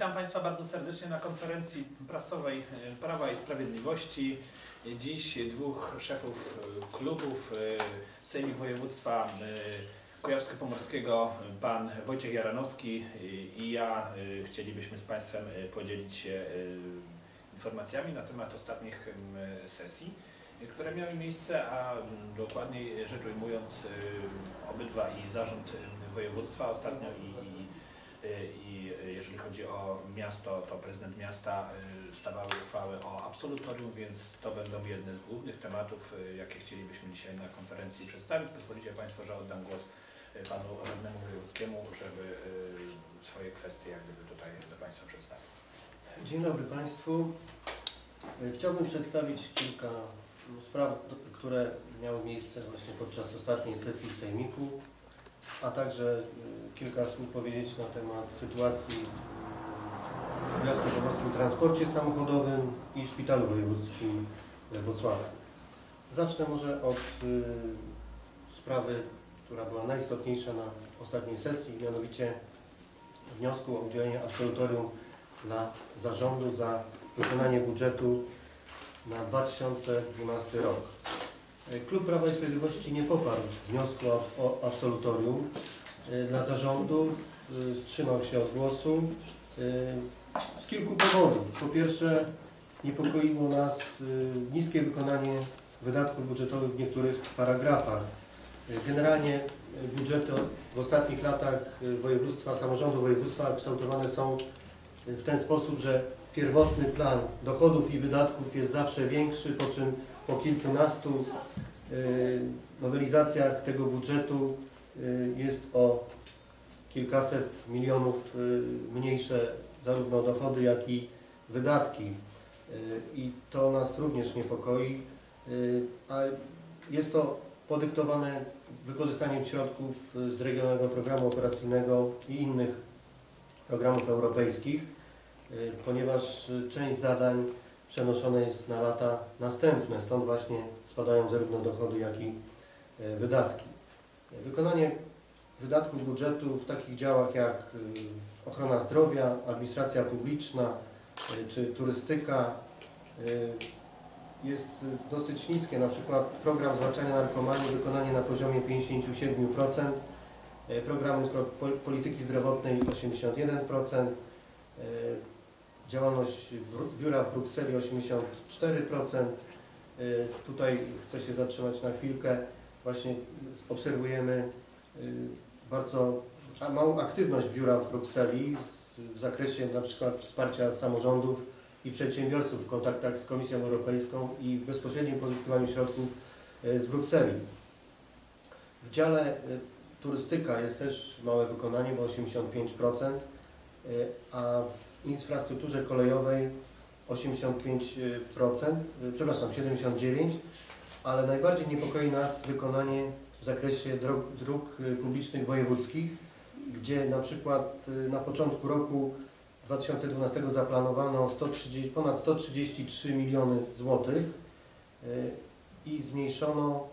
Witam Państwa bardzo serdecznie na konferencji prasowej e, Prawa i Sprawiedliwości. Dziś dwóch szefów e, klubów e, Sejmik Województwa Kujawsko-Pomorskiego, pan Wojciech Jaranowski i ja chcielibyśmy z Państwem podzielić się informacjami na temat ostatnich sesji, które miały miejsce, a dokładniej rzecz ujmując obydwa i zarząd województwa ostatnio i, i i jeżeli chodzi o miasto, to prezydent miasta y, stawały uchwały o absolutorium, więc to będą jedne z głównych tematów, y, jakie chcielibyśmy dzisiaj na konferencji przedstawić. Pozwolicie Państwo, że oddam głos y, panu radnemu wojewódzkiemu, żeby swoje kwestie jak gdyby tutaj do Państwa przedstawić. Dzień dobry Państwu. Chciałbym przedstawić kilka spraw, do- które miały miejsce właśnie podczas ostatniej sesji Sejmiku, a także e, kilka słów powiedzieć na temat sytuacji w Kujawsko-Pomorskim Transporcie Samochodowym i Szpitalu Wojewódzkim we Wrocławiu. Zacznę może od e, sprawy, która była najistotniejsza na ostatniej sesji, mianowicie wniosku o udzielenie absolutorium dla zarządu za wykonanie budżetu na 2012 rok. Klub Prawa i Sprawiedliwości nie poparł wniosku o, absolutorium e, dla zarządu, e, wstrzymał się od głosu e, z kilku powodów. Po pierwsze, niepokoiło nas niskie wykonanie wydatków budżetowych w niektórych paragrafach. Generalnie budżety w ostatnich latach województwa, samorządu województwa kształtowane są w ten sposób, że pierwotny plan dochodów i wydatków jest zawsze większy, po czym po kilkunastu y, nowelizacjach tego budżetu y, jest o kilkaset milionów y, mniejsze zarówno dochody, jak i wydatki. I to nas również niepokoi, a jest to podyktowane wykorzystaniem środków z Regionalnego Programu Operacyjnego i innych programów europejskich, ponieważ część zadań przenoszone jest na lata następne, stąd właśnie spadają zarówno dochody, jak i y, wydatki. Wykonanie wydatków budżetu w takich działach jak y, ochrona zdrowia, administracja publiczna y, czy turystyka jest dosyć niskie. Na przykład program zwalczania narkomanii wykonanie na poziomie 57%, y, programy pro- pol- polityki zdrowotnej 81%, y, działalność biura w Brukseli 84%. Y, Tutaj chcę się zatrzymać na chwilkę. Właśnie obserwujemy y, bardzo małą aktywność biura w Brukseli w zakresie na przykład wsparcia samorządów i przedsiębiorców w kontaktach z Komisją Europejską i w bezpośrednim pozyskiwaniu środków y, z Brukseli. W dziale turystyka jest też małe wykonanie, bo 85%, y, a infrastrukturze kolejowej 85%, y, przepraszam, 79%, ale najbardziej niepokoi nas wykonanie w zakresie dróg, dróg y, publicznych wojewódzkich, gdzie na przykład y, na początku roku 2012 zaplanowano 130, ponad 133 miliony złotych i zmniejszono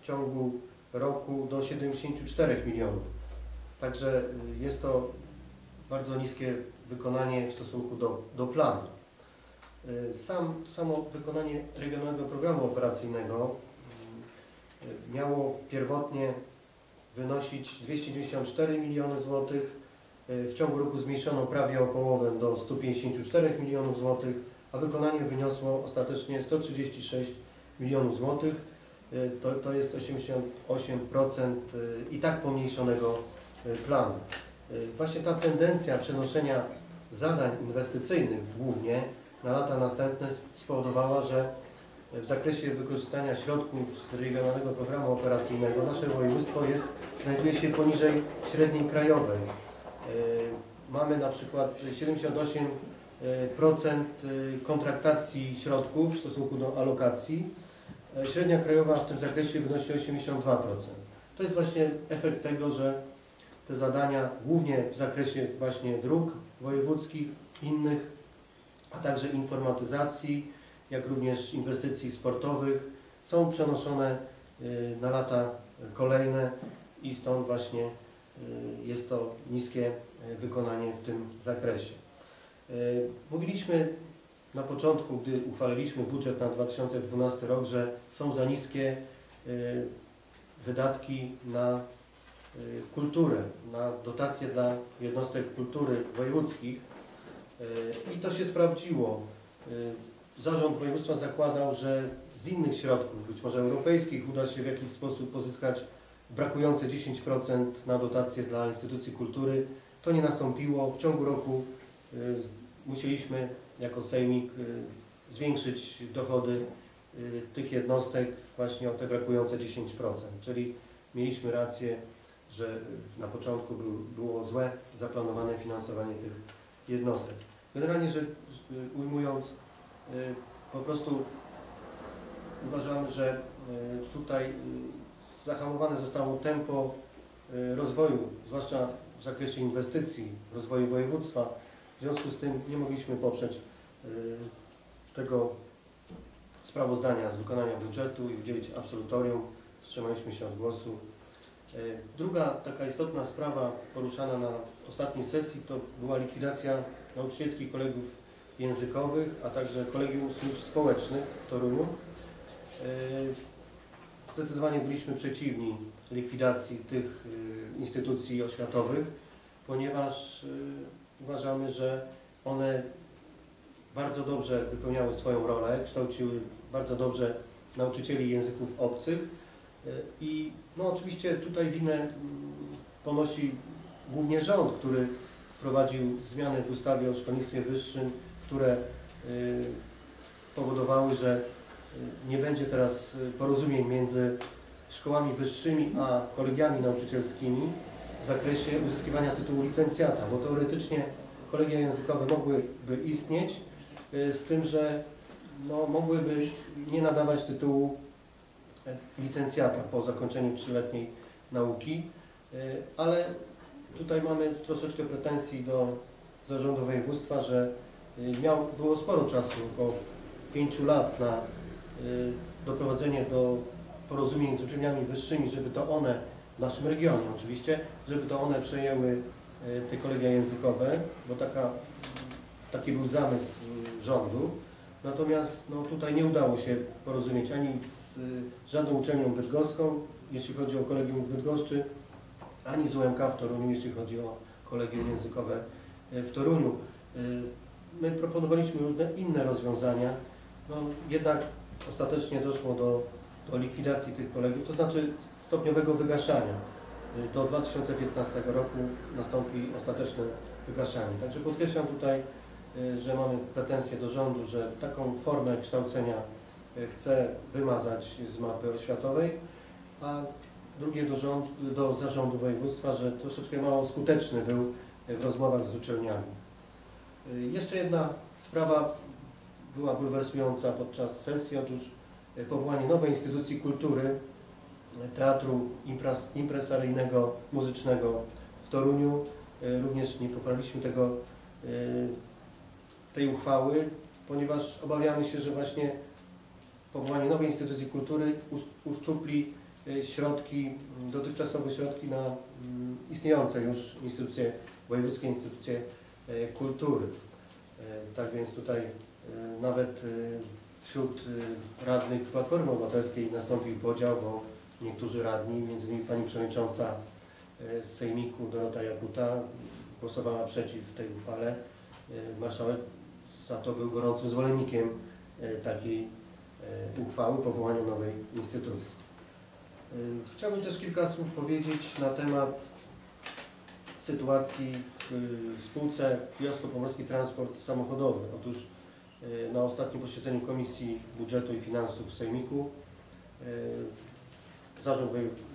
w ciągu roku do 74 milionów. Także jest to bardzo niskie wykonanie w stosunku do, do planu. Y, Sam, samo wykonanie Regionalnego Programu Operacyjnego y, miało pierwotnie wynosić 294 miliony złotych. Y, W ciągu roku zmniejszono prawie o połowę do 154 milionów złotych, a wykonanie wyniosło ostatecznie 136 milionów złotych. To, to jest 88% y, i tak pomniejszonego planu. Y, Właśnie ta tendencja przenoszenia zadań inwestycyjnych głównie na lata następne spowodowała, że w zakresie wykorzystania środków z Regionalnego Programu Operacyjnego nasze województwo jest, znajduje się poniżej średniej krajowej. Y, Mamy na przykład 78% y, kontraktacji środków w stosunku do alokacji. Średnia krajowa w tym zakresie wynosi 82%. To jest właśnie efekt tego, że te zadania głównie w zakresie właśnie dróg wojewódzkich, innych, a także informatyzacji, jak również inwestycji sportowych są przenoszone y, na lata kolejne i stąd właśnie y, jest to niskie y, wykonanie w tym zakresie. Mówiliśmy na początku, gdy uchwaliliśmy budżet na 2012 rok, że są za niskie wydatki na kulturę, na dotacje dla jednostek kultury wojewódzkich Y, i to się sprawdziło. Y, Zarząd województwa zakładał, że z innych środków, być może europejskich, uda się w jakiś sposób pozyskać brakujące 10% na dotacje dla instytucji kultury. To nie nastąpiło. W ciągu roku y, musieliśmy jako sejmik y, zwiększyć dochody y, tych jednostek właśnie o te brakujące 10%. Czyli mieliśmy rację, że na początku był, było złe zaplanowane finansowanie tych jednostek. Generalnie rzecz y, ujmując, y, po prostu uważamy, że y, tutaj zahamowane zostało tempo rozwoju, zwłaszcza w zakresie inwestycji, rozwoju województwa. W związku z tym nie mogliśmy poprzeć tego sprawozdania z wykonania budżetu i udzielić absolutorium. Wstrzymaliśmy się od głosu. Y, Druga taka istotna sprawa poruszana na ostatniej sesji to była likwidacja nauczycielskich kolegów językowych, a także kolegium służb społecznych w Toruniu. Y, Zdecydowanie byliśmy przeciwni likwidacji tych y, instytucji oświatowych, ponieważ uważamy, że one bardzo dobrze wypełniały swoją rolę, kształciły bardzo dobrze nauczycieli języków obcych i no oczywiście tutaj winę mm, ponosi głównie rząd, który wprowadził zmiany w ustawie o szkolnictwie wyższym, które y, powodowały, że y, nie będzie teraz y, porozumień między szkołami wyższymi a kolegiami nauczycielskimi w zakresie uzyskiwania tytułu licencjata, bo teoretycznie kolegia językowe mogłyby istnieć, z tym, że no, mogłyby nie nadawać tytułu licencjata po zakończeniu trzyletniej nauki, y, ale tutaj mamy troszeczkę pretensji do zarządu województwa, że y, miał, było sporo czasu, około pięciu lat na y, doprowadzenie do porozumień z uczelniami wyższymi, żeby to one, w naszym regionie oczywiście, żeby to one przejęły te kolegia językowe, bo taka, taki był zamysł rządu. Natomiast no, tutaj nie udało się porozumieć ani z y, żadną uczelnią bydgoską, jeśli chodzi o kolegium Bydgoszczy, ani z UMK w Toruniu, jeśli chodzi o kolegium językowe y, w Toruniu. Y, My proponowaliśmy różne inne rozwiązania, no, jednak ostatecznie doszło do, do likwidacji tych kolegiów, to znaczy stopniowego wygaszania. Do 2015 roku nastąpi ostateczne wygaszanie. Także podkreślam tutaj, że mamy pretensje do rządu, że taką formę kształcenia y, chce wymazać z mapy oświatowej, a drugie do, rząd, do zarządu województwa, że troszeczkę mało skuteczny był w rozmowach z uczelniami. Y, Jeszcze jedna sprawa była bulwersująca podczas sesji, otóż y, powołanie nowej instytucji kultury, y, Teatru Impres, Impresaryjnego Muzycznego w Toruniu. Y, Również nie poparliśmy tego, y, tej uchwały, ponieważ obawiamy się, że właśnie powołanie nowej instytucji kultury usz- uszczupli y, środki, dotychczasowe środki na istniejące już instytucje, wojewódzkie instytucje e, kultury. E, Tak więc tutaj e, nawet e, wśród e, radnych Platformy Obywatelskiej nastąpił podział, bo niektórzy radni, między innymi pani przewodnicząca e, z Sejmiku Dorota Jakuta głosowała przeciw tej uchwale. E, Marszałek za to był gorącym zwolennikiem e, takiej e, uchwały powołania nowej instytucji. E, Chciałbym też kilka słów powiedzieć na temat sytuacji w spółce Kujawsko-Pomorski Transport Samochodowy. Otóż na ostatnim posiedzeniu Komisji Budżetu i Finansów w Sejmiku zarząd,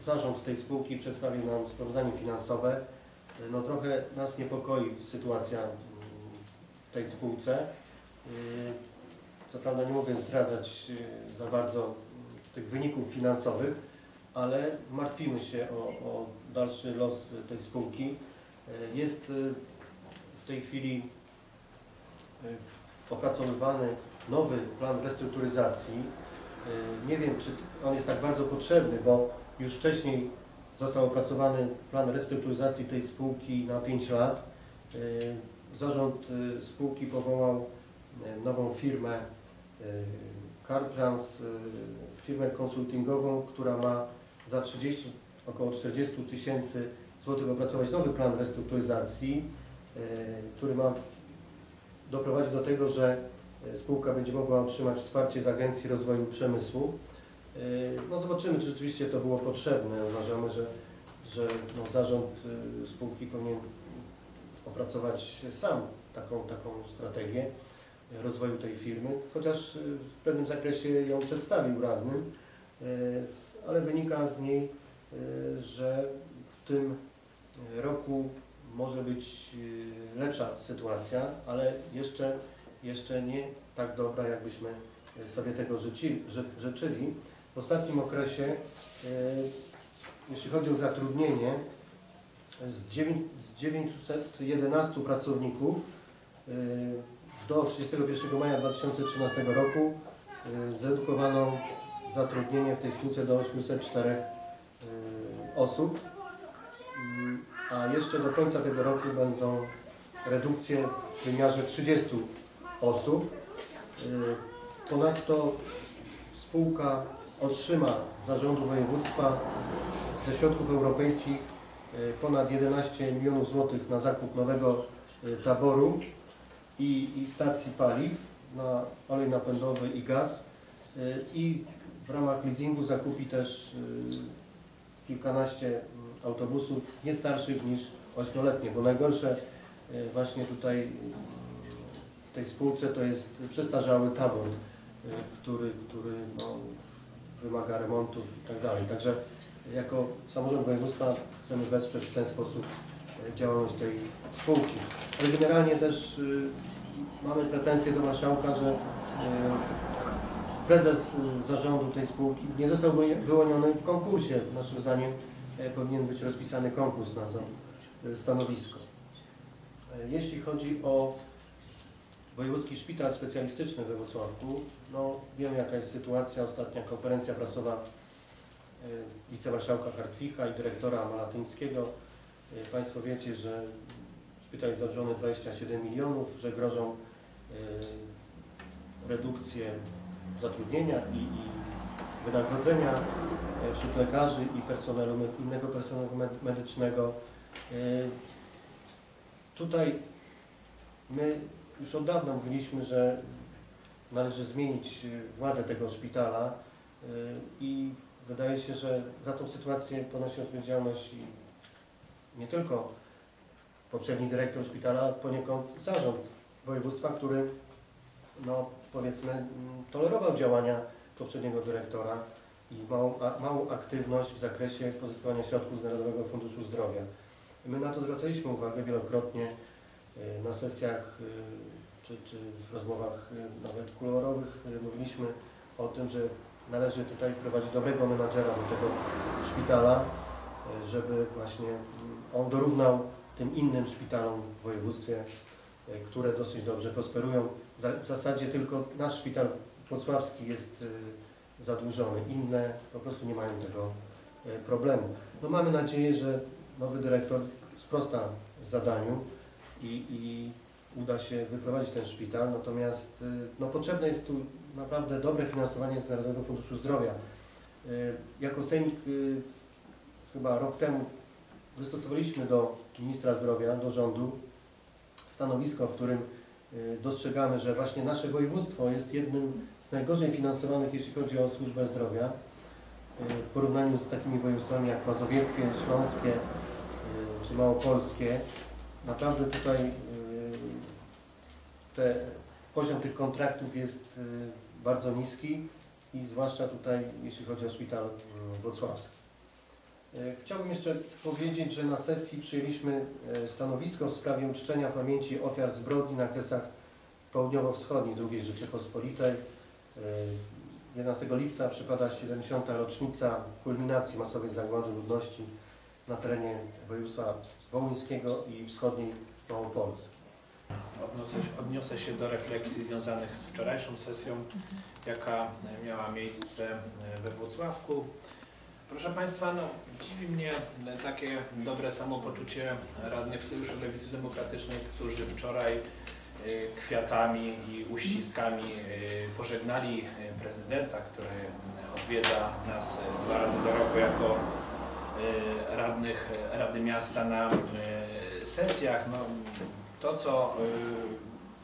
zarząd tej spółki przedstawił nam sprawozdanie finansowe. No trochę nas niepokoi sytuacja tej spółce. Y, Co prawda nie mogę zdradzać y, za bardzo tych wyników finansowych, ale martwimy się o, o dalszy los tej spółki. E, Jest w tej chwili opracowywany nowy plan restrukturyzacji. Nie wiem, czy on jest tak bardzo potrzebny, bo już wcześniej został opracowany plan restrukturyzacji tej spółki na 5 lat. Zarząd y, spółki powołał y, nową firmę y, CarTrans, firmę konsultingową, która ma za 30, około 40 tysięcy złotych opracować nowy plan restrukturyzacji, który ma doprowadzić do tego, że spółka będzie mogła otrzymać wsparcie z Agencji Rozwoju Przemysłu. No zobaczymy, czy rzeczywiście to było potrzebne. Uważamy, że, że no, zarząd spółki powinien opracować sam taką, taką strategię rozwoju tej firmy, chociaż y, w pewnym zakresie ją przedstawił radnym, y, ale wynika z niej, y, że w tym roku może być lepsza sytuacja, ale jeszcze, jeszcze nie tak dobra, jakbyśmy sobie tego życi, ży, życzyli. W ostatnim okresie, jeśli chodzi o zatrudnienie, z dziewię- z 911 pracowników y, do 31 maja 2013 roku y, zredukowano zatrudnienie w tej spółce do 804 y, osób, Mm, a jeszcze do końca tego roku będą redukcje w wymiarze 30 osób. Ponadto spółka otrzyma z zarządu województwa ze środków europejskich ponad 11 milionów złotych na zakup nowego y, taboru i, i stacji paliw na olej napędowy i gaz y, i w ramach leasingu zakupi też kilkanaście mm, autobusów nie starszych niż 8-letnie, bo najgorsze właśnie tutaj w tej spółce to jest przestarzały tabor, który, który no, wymaga remontów i tak dalej. Także jako samorząd województwa chcemy wesprzeć w ten sposób y, działalność tej spółki. Ale generalnie też y, mamy pretensje do marszałka, że y, prezes y, zarządu tej spółki nie został wyłoni- wyłoniony w konkursie. Naszym zdaniem y, powinien być rozpisany konkurs na to stanowisko. Jeśli chodzi o Wojewódzki Szpital Specjalistyczny we Wrocławku, no wiemy jaka jest sytuacja. Ostatnia konferencja prasowa wicemarszałka Hartwicha i dyrektora Malatyńskiego. Y, Państwo wiecie, że szpital jest zadłużony 27 milionów, że grożą y, redukcje zatrudnienia i, i wynagrodzenia wśród lekarzy i personelu, innego personelu med- medycznego. Tutaj my już od dawna mówiliśmy, że należy zmienić władzę tego szpitala i wydaje się, że za tą sytuację ponosi odpowiedzialność nie tylko poprzedni dyrektor szpitala, poniekąd zarząd województwa, który no powiedzmy mm, tolerował działania poprzedniego dyrektora i małą, a, małą aktywność w zakresie pozyskiwania środków z Narodowego Funduszu Zdrowia. My na to zwracaliśmy uwagę wielokrotnie y, na sesjach y, czy, czy w rozmowach y, nawet kolorowych mówiliśmy o tym, że należy tutaj wprowadzić dobrego menadżera do tego szpitala, y, żeby właśnie mm, on dorównał tym innym szpitalom w województwie, y, które dosyć dobrze prosperują. W zasadzie tylko nasz szpital wrocławski jest y, zadłużony, inne po prostu nie mają tego problemu. No mamy nadzieję, że nowy dyrektor sprosta zadaniu i, i uda się wyprowadzić ten szpital, natomiast y, no, potrzebne jest tu naprawdę dobre finansowanie z Narodowego Funduszu Zdrowia. Y, Jako Sejmik y, chyba rok temu wystosowaliśmy do ministra zdrowia, do rządu stanowisko, w którym dostrzegamy, że właśnie nasze województwo jest jednym z najgorzej finansowanych, jeśli chodzi o służbę zdrowia, w porównaniu z takimi województwami jak mazowieckie, śląskie czy małopolskie. Naprawdę tutaj te, poziom tych kontraktów jest y, bardzo niski i zwłaszcza tutaj, jeśli chodzi o szpital y, wrocławski. Y, Chciałbym jeszcze powiedzieć, że na sesji przyjęliśmy stanowisko w sprawie uczczenia pamięci ofiar zbrodni na kresach południowo-wschodniej II Rzeczypospolitej. Y, 11 lipca przypada 70. rocznica kulminacji masowej zagłady ludności na terenie województwa wołyńskiego i wschodniej Małopolski. Odniosę się, odniosę się do refleksji związanych z wczorajszą sesją, jaka e, miała miejsce e, we Włocławku. Proszę Państwa, no, dziwi mnie takie dobre samopoczucie radnych Sojuszu Lewicy Demokratycznej, którzy wczoraj y, kwiatami i uściskami pożegnali prezydenta, który odwiedza nas dwa razy do roku jako radnych Rady Miasta na sesjach. No, to, co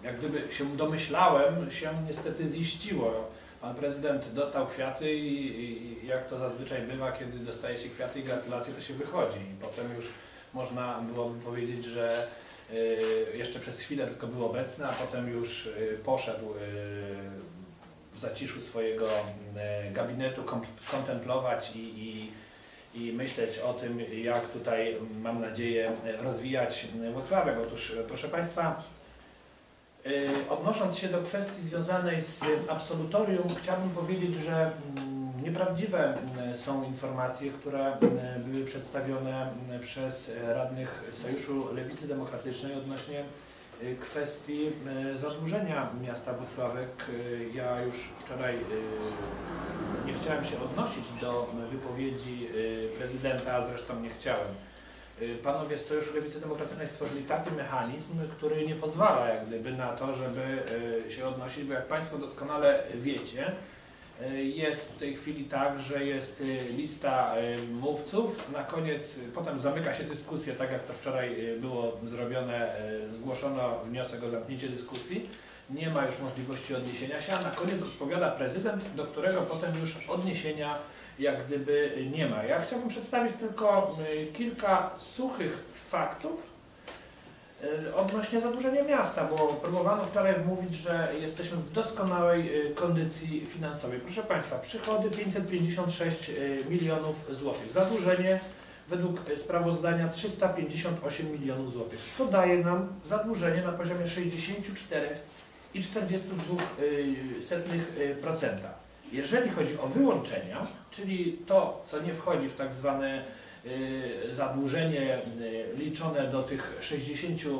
y, jak gdyby się domyślałem, się niestety ziściło. Pan prezydent dostał kwiaty i, i jak to zazwyczaj bywa, kiedy dostaje się kwiaty i gratulacje, to się wychodzi. I potem już można byłoby powiedzieć, że y, jeszcze przez chwilę tylko był obecny, a potem już y, poszedł w zaciszu swojego gabinetu kontemplować i, i, i myśleć o tym, jak tutaj, mam nadzieję, rozwijać Włocławek. Otóż, proszę Państwa, y, odnosząc się do kwestii związanej z absolutorium, chciałbym powiedzieć, że mm, nieprawdziwe mm, są informacje, które mm, były przedstawione przez radnych Sojuszu Lewicy Demokratycznej odnośnie kwestii y, zadłużenia miasta Włocławek. Y, Ja już wczoraj y, nie chciałem się odnosić do wypowiedzi y, prezydenta, a zresztą nie chciałem. Y, Panowie z Sojuszu Lewicy Demokratycznej stworzyli taki mechanizm, który nie pozwala jak gdyby na to, żeby y, się odnosić, bo jak Państwo doskonale wiecie, y, jest w tej chwili tak, że jest y, lista y, mówców, na koniec, potem zamyka się dyskusja, tak jak to wczoraj było zrobione, zgłoszono wniosek o zamknięcie dyskusji, nie ma już możliwości odniesienia się, a na koniec odpowiada prezydent, do którego potem już odniesienia jak gdyby nie ma. Ja chciałbym przedstawić tylko kilka suchych faktów odnośnie zadłużenia miasta, bo próbowano wczoraj mówić, że jesteśmy w doskonałej y, kondycji finansowej. Proszę Państwa, przychody 556 y, milionów złotych, zadłużenie według sprawozdania 358 milionów złotych. To daje nam zadłużenie na poziomie 64,42%. Jeżeli chodzi o wyłączenia, czyli to, co nie wchodzi w tak zwane zadłużenie y, liczone do tych 60%,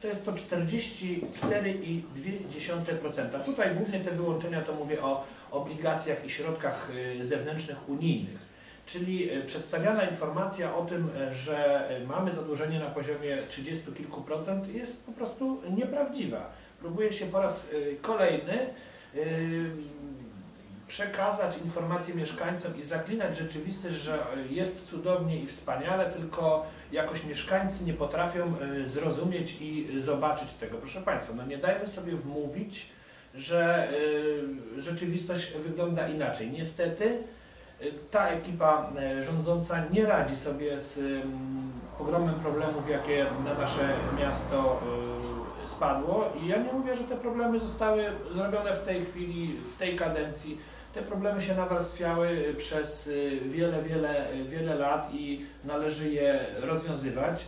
to jest to 44,2%. Tutaj głównie te wyłączenia to mówię o obligacjach i środkach y, zewnętrznych unijnych. Czyli y, przedstawiana informacja o tym, y, że y, mamy zadłużenie na poziomie 30 kilku procent jest po prostu nieprawdziwa. Próbuje się po raz y, kolejny y, przekazać informacje mieszkańcom i zaklinać rzeczywistość, że jest cudownie i wspaniale, tylko jakoś mieszkańcy nie potrafią y, zrozumieć i zobaczyć tego. Proszę Państwa, no nie dajmy sobie wmówić, że rzeczywistość wygląda inaczej. Niestety ta ekipa rządząca nie radzi sobie z ym, ogromem problemów, jakie na nasze miasto spadło i ja nie mówię, że te problemy zostały zrobione w tej chwili, w tej kadencji. Te problemy się nawarstwiały przez y, wiele, wiele, y, wiele lat i należy je rozwiązywać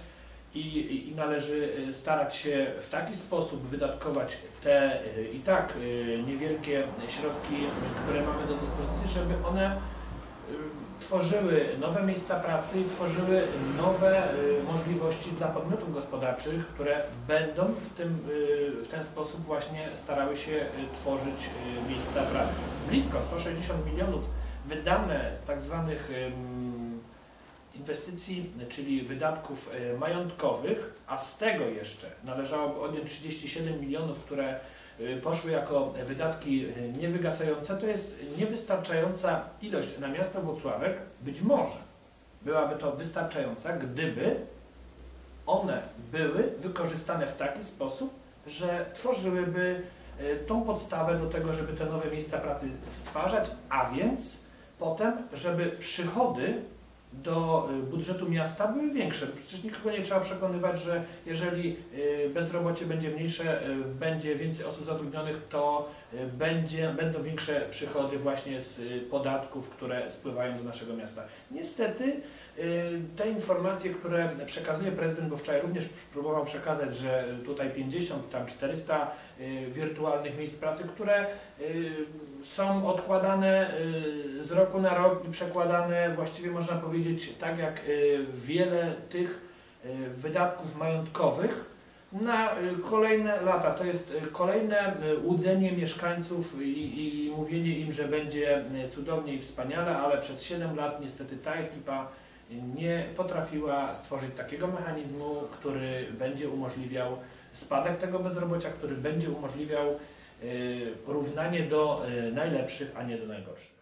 i, i, należy y, starać się w taki sposób wydatkować te i tak niewielkie środki, które mamy do dyspozycji, żeby one tworzyły nowe miejsca pracy i tworzyły nowe y, możliwości dla podmiotów gospodarczych, które będą w, tym, y, w ten sposób właśnie starały się y, tworzyć miejsca pracy. Blisko 160 milionów wydane tak zwanych inwestycji, czyli wydatków majątkowych, a z tego jeszcze należałoby odjąć 37 milionów, które poszły jako wydatki y, niewygasające, to jest niewystarczająca ilość na miasto Włocławek. Być może byłaby to wystarczająca, gdyby one były wykorzystane w taki sposób, że tworzyłyby y, tą podstawę do tego, żeby te nowe miejsca pracy stwarzać, a więc potem, żeby przychody do y, budżetu miasta były większe. Przecież nikogo nie trzeba przekonywać, że jeżeli y, bezrobocie będzie mniejsze, y, będzie więcej osób zatrudnionych, to będzie, będą większe przychody właśnie z y, podatków, które spływają do naszego miasta. Niestety y, te informacje, które przekazuje prezydent, bo wczoraj również próbował przekazać, że tutaj 50, tam 400 y, wirtualnych miejsc pracy, które są odkładane z roku na rok i przekładane właściwie można powiedzieć tak jak wiele tych wydatków majątkowych na y, kolejne lata. To jest y, kolejne y, łudzenie mieszkańców i, i mówienie im, że będzie cudownie i wspaniale, ale przez 7 lat niestety ta ekipa nie potrafiła stworzyć takiego mechanizmu, który będzie umożliwiał spadek tego bezrobocia, który będzie umożliwiał równanie do najlepszych, a nie do najgorszych.